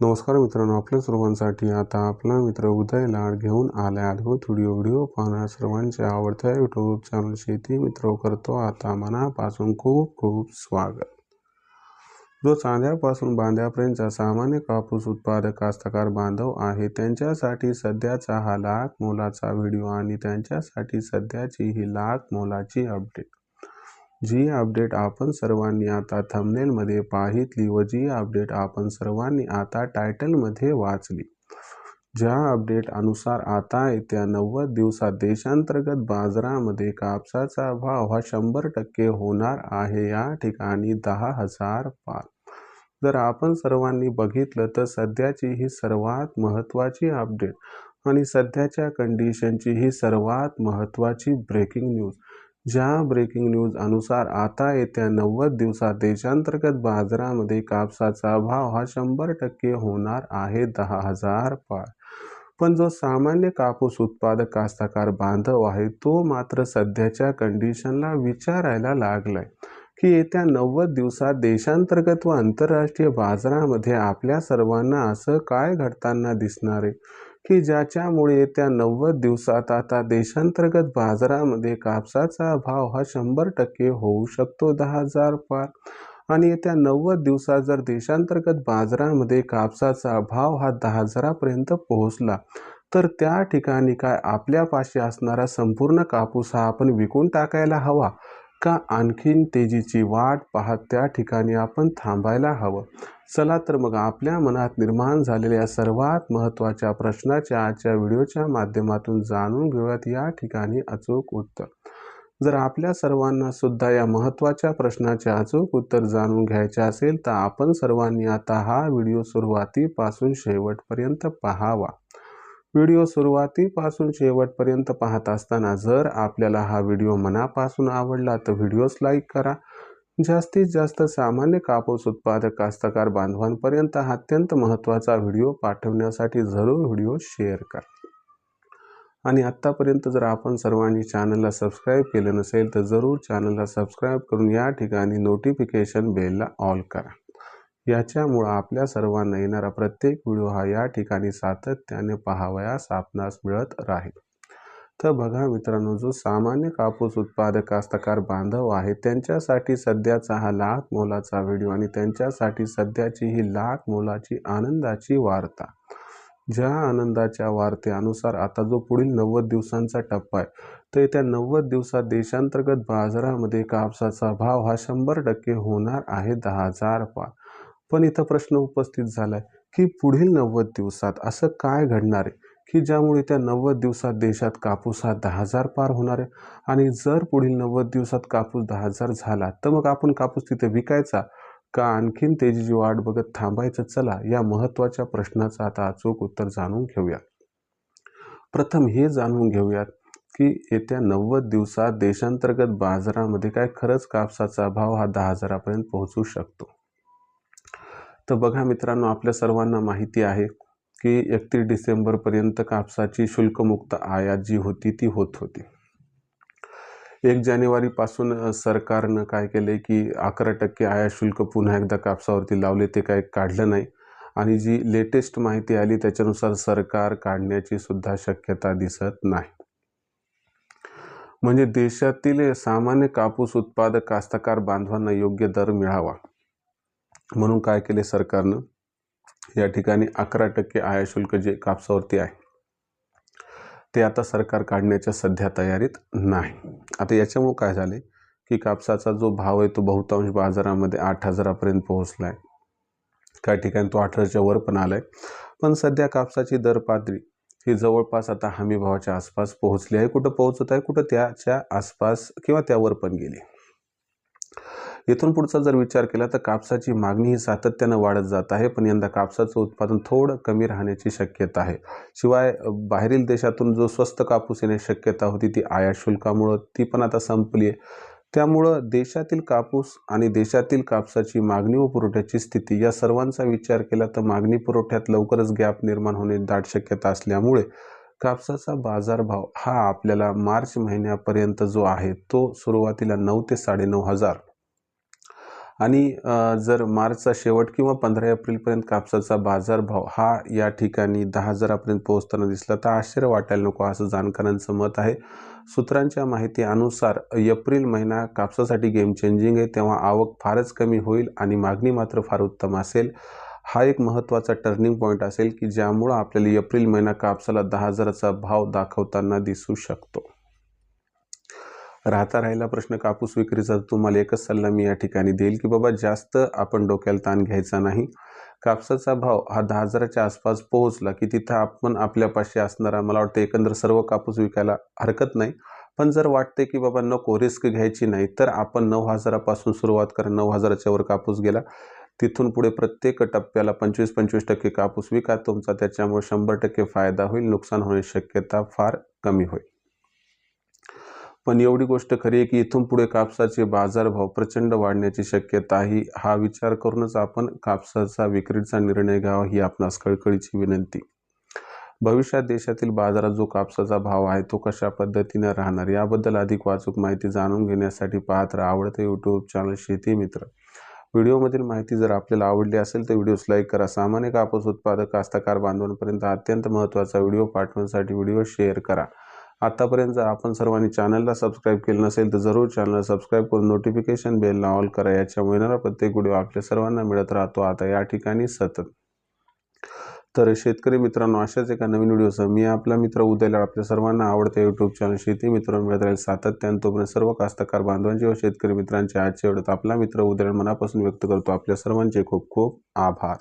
नमस्कार मित्रांनो आपल्या सर्वांसाठी आता आपला मित्र उदय लाड घेऊन आला अद्भुत व्हिडिओ व्हिडिओ पाहण्या सर्वांच्या आवडत्या यूट्यूब चॅनल शेती मित्र करतो आता मनापासून खूप खूप स्वागत. जो चांद्यापासून बांध्यापर्यंतचा सामान्य कापूस उत्पादक कास्तकार बांधव आहे त्यांच्यासाठी सध्याचा हा लाख मोलाचा व्हिडिओ आणि त्यांच्यासाठी सध्याची ही लाख मोलाची अपडेट जी अपडेट आपण सर्वांनी आता थंबनेलमध्ये पाहितली व जी अपडेट आपण सर्वांनी आता टायटलमध्ये वाचली. ज्या अपडेट अनुसार आता येत्या नव्वद दिवसात देशांतर्गत बाजारामध्ये कापसाचा भाव हा शंभर टक्के होणार आहे. या ठिकाणी दहा हजार पार जर आपण सर्वांनी बघितलं तर सध्याची ही सर्वात महत्त्वाची अपडेट आणि सध्याच्या कंडिशनची ही सर्वात महत्त्वाची ब्रेकिंग न्यूज ज्या ब्रेकिंग न्यूज अनुसार आता येत्या नव्वद दिवसात देशांतर्गत बाजारामध्ये कापसाचा भाव हा शंभर टक्के होणार आहे दहा हजार पार. पण जो सामान्य कापूस उत्पादक कास्तकार बांधव आहे तो मात्र सध्याच्या कंडिशनला विचारायला लागलाय की येत्या नव्वद दिवसात देशांतर्गत व आंतरराष्ट्रीय बाजारामध्ये आपल्या सर्वांना असं काय घडताना दिसणार आहे? की ज्याच्यामुळे येत्या नव्वद दिवसात आता देशांतर्गत बाजारामध्ये कापसाचा भाव हा शंभर टक्के होऊ शकतो दहा हजार पार. आणि येत्या नव्वद दिवसात जर देशांतर्गत बाजारामध्ये कापसाचा भाव हा दहा हजारापर्यंत पोहोचला तर त्या ठिकाणी काय आपल्यापाशी असणारा संपूर्ण कापूस हा आपण विकून टाकायला हवा? का आणखीन तेजीची वाट पाहत त्या ठिकाणी आपण थांबायला हवं? चला तर मग आपल्या मनात निर्माण झालेल्या सर्वात महत्त्वाच्या प्रश्नाच्या आजच्या व्हिडिओच्या माध्यमातून जाणून घेऊयात. या ठिकाणी अचूक उत्तर. जर आपल्या सर्वांना सुद्धा या महत्त्वाच्या प्रश्नाचे अचूक उत्तर जाणून घ्यायचे असेल तर आपण सर्वांनी आता हा व्हिडिओ सुरुवातीपासून शेवटपर्यंत पाहावा. व्हिडिओ सुरुवातीपासून शेवटपर्यंत पाहत असताना जर आपल्याला हा व्हिडिओ मनापासून आवडला तर व्हिडिओस लाईक करा. जास्तीत जास्त सामान्य कापूस उत्पादक कास्तकार बांधवांपर्यंत हा अत्यंत महत्त्वाचा व्हिडिओ पाठवण्यासाठी जरूर व्हिडिओ शेअर करा. आणि आत्तापर्यंत जर आपण सर्वांनी चॅनलला सबस्क्राईब केलं नसेल तर जरूर चॅनलला सबस्क्राईब करून या ठिकाणी नोटिफिकेशन बेलला ऑल करा. याच्यामुळं आपल्या सर्वांना येणारा प्रत्येक व्हिडिओ हा या ठिकाणी सातत्याने पाहावयास आपणास मिळत राहील. तर बघा मित्रांनो जो सामान्य कापूस उत्पादक कास्तकार बांधव आहे त्यांच्यासाठी सध्याचा हा लाख मोलाचा व्हिडिओ आणि त्यांच्यासाठी सध्याची ही लाख मोलाची आनंदाची वार्ता. ज्या आनंदाच्या वार्तेनुसार आता जो पुढील नव्वद दिवसांचा टप्पा आहे तर येत्या नव्वद दिवसात देशांतर्गत बाजारामध्ये कापसाचा भाव हा शंभर टक्के होणार आहे दहा हजार पार. पण इथं प्रश्न उपस्थित झाला आहे की पुढील नव्वद दिवसात असं काय घडणार आहे? की ज्यामुळे त्या नव्वद दिवसात देशात कापूस हा दहा हजार पार होणार आहे. आणि जर पुढील नव्वद दिवसात कापूस दहा हजार झाला तर मग आपण कापूस तिथे विकायचा का? आणखीन तेजीची वाट बघत थांबायचं चला या महत्त्वाच्या प्रश्नाचं आता अचूक उत्तर जाणून घेऊया. प्रथम हे जाणून घेऊयात की येत्या नव्वद दिवसात देशांतर्गत बाजारामध्ये काय खरंच कापसाचा भाव हा दहा हजारापर्यंत पोहोचू शकतो? तर बघा मित्रांनो आपल्या सर्वांना माहिती आहे की एकतीस डिसेंबरपर्यंत कापसाची शुल्कमुक्त आयात जी होती ती होत होती. एक जानेवारीपासून सरकारनं काय केले की अकरा टक्के आयात शुल्क पुन्हा एकदा कापसावरती लावले ते काय काढलं नाही. आणि जी लेटेस्ट माहिती आली त्याच्यानुसार सरकार काढण्याची सुद्धा शक्यता दिसत नाही. म्हणजे देशातील सामान्य कापूस उत्पादक कास्तकार बांधवांना योग्य दर मिळावा. म्हणून काय केले सरकारनं? या ठिकाणी अकरा टक्के आयाशुल्क जे कापसावरती आहे ते आता सरकार काढण्याच्या सध्या तयारीत नाही. आता याच्यामुळं काय झाले की कापसाचा जो भाव आहे तो बहुतांश बाजारामध्ये आठ हजारापर्यंत पोहोचला आहे काही ठिकाणी तो अठराच्या वर पण आला आहे पण सध्या कापसाची दर पातळी ही जवळपास आता हमी भावाच्या आसपास पोहोचली आहे. कुठं पोहोचत आहे कुठं त्याच्या आसपास किंवा त्यावर पण गेली इथून पुढचा जर विचार केला तर कापसाची मागणी ही सातत्यानं वाढत जात आहे पण यंदा कापसाचं उत्पादन थोडं कमी राहण्याची शक्यता आहे. शिवाय बाहेरील देशातून जो स्वस्त कापूस येण्याची शक्यता होती ती आयात शुल्कामुळं ती पण आता संपली आहे त्यामुळं देशातील कापूस आणि देशातील कापसाची मागणी व पुरवठ्याची स्थिती या सर्वांचा विचार केला तर मागणी पुरवठ्यात लवकरच गॅप निर्माण होणे दाट शक्यता असल्यामुळे कापसाचा बाजारभाव हा आपल्याला मार्च महिन्यापर्यंत जो आहे तो सुरुवातीला नऊ ते साडेनऊ हजार आणि जर मार्चचा शेवट किंवा पंधरा एप्रिलपर्यंत कापसाचा बाजारभाव हा या ठिकाणी दहा हजारापर्यंत पोहोचताना दिसला तर आश्चर्य वाटायला नको. असं जाणकारांचं मत आहे. सूत्रांच्या माहिती अनुसार एप्रिल महिना कापसासाठी गेम चेंजिंग आहे. तेव्हा आवक फारच कमी होईल आणि मागणी मात्र फार उत्तम असेल. हा एक महत्त्वाचा टर्निंग पॉईंट असेल की ज्यामुळं आपल्याला एप्रिल महिना कापसाला दहा हजाराचा भाव दाखवताना दिसू शकतो. राहता राहिला प्रश्न कापूस विक्रीचा तुम्हाला एकच सल्ला मी या ठिकाणी देईल की बाबा जास्त आपण डोक्याला ताण घ्यायचा नाही. कापसाचा भाव हा दहा हजाराच्या आसपास पोहोचला की तिथं आपण आपल्यापाशी असणारा मला वाटतं एकंदर सर्व कापूस विकायला हरकत नाही. पण जर वाटते की बाबा नको रिस्क घ्यायची नाही तर आपण नऊ हजारापासून सुरुवात करा. नऊ हजाराच्या वर कापूस गेला तिथून पुढे प्रत्येक टप्प्याला पंचवीस पंचवीस टक्के कापूस विका. तुमचा त्याच्यामुळे शंभर टक्के फायदा होईल नुकसान होण्याची शक्यता फार कमी होईल. पण एवढी गोष्ट खरी आहे की इथून पुढे कापसाचे बाजारभाव प्रचंड वाढण्याची शक्यता आहे. हा विचार करूनच आपण कापसाचा विक्रीचा निर्णय घ्यावा ही आपणास कळकळीची विनंती. भविष्यात देशातील बाजारात जो कापसाचा भाव आहे तो कशा पद्धतीने राहणार याबद्दल अधिक वाचूक माहिती जाणून घेण्यासाठी पाहत राहा आवडते यूट्यूब चॅनल शेती मित्र. व्हिडिओमधील माहिती जर आपल्याला आवडली असेल तर व्हिडिओस लाईक करा. सामान्य कापूस उत्पादक कास्तकार बांधवांपर्यंत अत्यंत महत्त्वाचा व्हिडिओ पाठवण्यासाठी व्हिडिओ शेअर करा. आतापर्यंत जर आपण सर्वांनी चॅनलला सबस्क्राईब केलं नसेल तर जरूर चॅनलला सबस्क्राईब करून नोटिफिकेशन बेलला ऑल करा. याच्यामुळे येणारा प्रत्येक व्हिडिओ आपल्या सर्वांना मिळत राहतो. आता या ठिकाणी सतत. तर शेतकरी मित्रांनो अशाच एका नवीन व्हिडिओसह मी आपला मित्र उद्याला आपल्या सर्वांना आवडते यूट्यूब चॅनल शेती मित्र मिळत राहील सातत्यानं. तोपर्यंत सर्व कास्तकार बांधवांचे व शेतकरी मित्रांचे आजचे एवढ्यात आपला मित्र उद्याला मनापासून व्यक्त करतो. आपल्या सर्वांचे खूप खूप आभार.